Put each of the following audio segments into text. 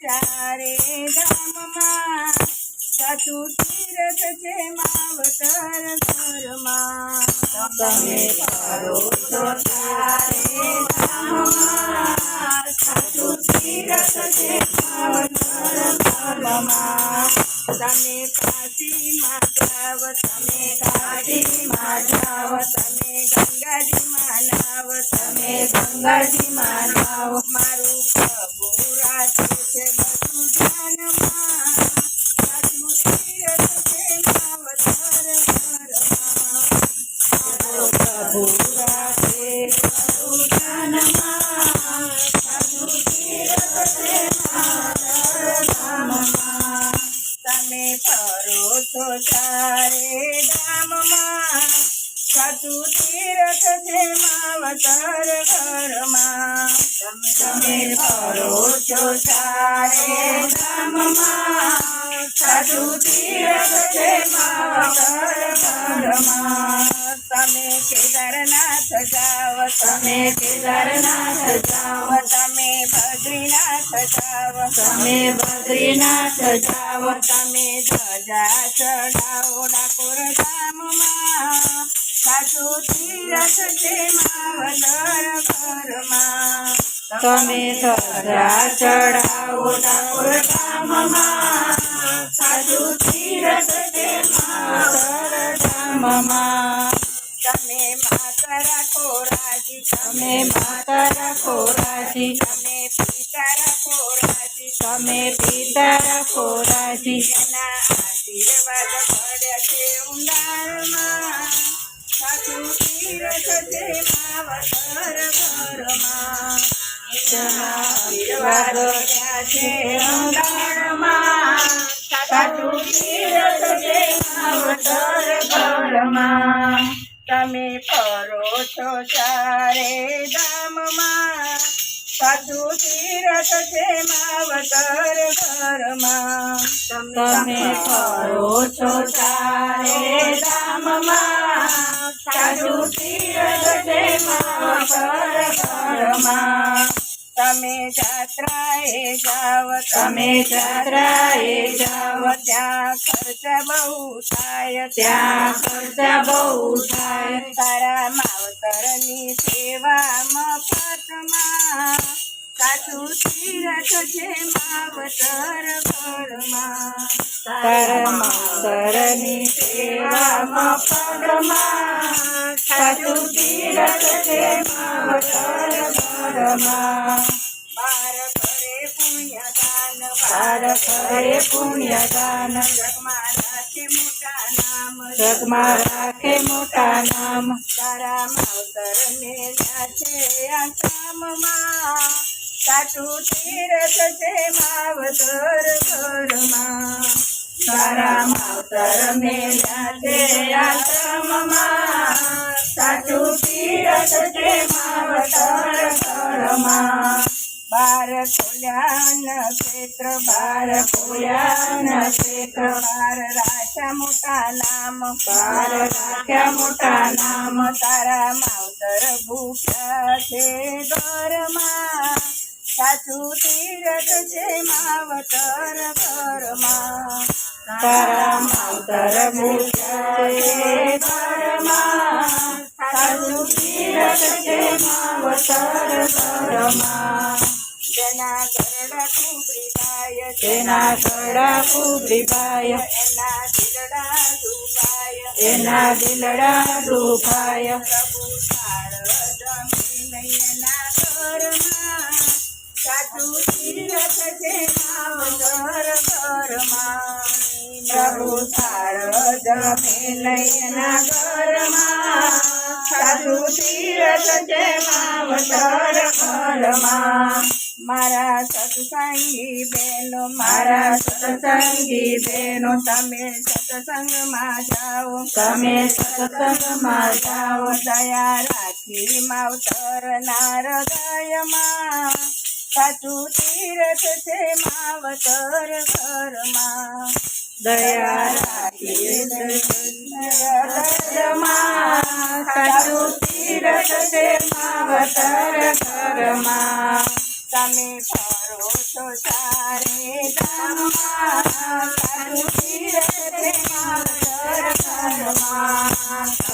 ચારે ધામમાં સાચું તીરથ છે માવતર ઘરમાં. તમે કરો છો માવતર ધર્મમાં તમે કાશીમાં જાવ, તમે કાશીમાં જાવ, તમે ગંગાજીમાં નાવ, તમે ગંગાજીમાં જાઓ મારું ચારે ધામમાં સાચું તીરથ છે માવતર ઘરમાં તમે ફરો છો તારે ધામમાં. સાચું તીરથ છે માવતર ઘરમાં તમે કેદારનાથ જાવ તમે કેદારનાથ જાઓ. તમે બદ્રીનાથ જાવ તમે બદ્રીનાથ જાઓ તમે ધજા ચડાવો ડાકોર ધામમાં સાચો તીરથ છે માવતર ઘરમાં તમે ધજા ચડાવો ડાકોર તમે માતા રાખો રાજી તમે પિતા રાખો રાજી તમે પિતા રાખો રાજી એના આશીર્વાદ પડ્યા છે ઊંડાણમાં સાચું તીરથ છે માવતર ઘરમાં. એના આશીર્વાદ રહ્યા છે ઊંડાણમાં સાચું તીરથ છે માવતર ઘરમાં. તમે ફરો છો ચારે ધામમાં સાચું તીરથ છે માવતર ઘરમાં તમે ફરો છો ચારે ધામમાં સાચું તીરથ છે માવતર ઘરમાં તમે જાત્રાએ જાવ તમે જાત્રાએ જાઓ ત્યાં ખર્ચ બહુ થાય ત્યાં ખર્ચા બહુ થાય તારા માવતરની સેવા મફતમાં સાચું તીરથ છે માવતર ઘરમાં તારા માતરની સેવામાં પગમાં સાચું તીરથ છે માવતર ઘરમાં બાર કરે પુણ્યદાન બાર કરે પુણ્યદાન જગમાં રાખે મોટા નામ. જગમાં રાખે મોટા નામ. તારા માવતર ને છે આશ્રમમાં સાચું તીરથ છે માવતર ઘરમાં. તારા માવતર મેળ્યા છે આશ્રમમાં સાચું તીરથ છે માવતર ઘરમાં બાર ખોલ્યા ક્ષેત્ર બાર ખોયા ક્ષેત્ર બાર રાજા મોટા નામ બાર રાખ્યા મોટા નામ તારા માવતર ભૂખ્યા છે ઘરમાં સાચું તીરથ છે માવતર ઘરમાં તારા માવતર ભૂખ્યા જેના કુબરીબાય એના દિલડા ડૂબાય એના દિલડા ડૂબાય પ્રભુ સાર જમી નયના ઘરમાં સાચું તીરથ છે જમે નયના ઘરમાં સાચું તીરથ છે માવતર ઘરમાં મારા સત્સંગી બહેનો મારા સત્સંગી બહેનો તમે સત્સંગમાં જાઓ તમે સત્સંગમાં જાઓ દયા રાખી માવતર નારદયમાં સાચું તીરથ છે માવતર ઘરમાં દયા રાખી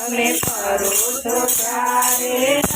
તમે કરો છો ચારે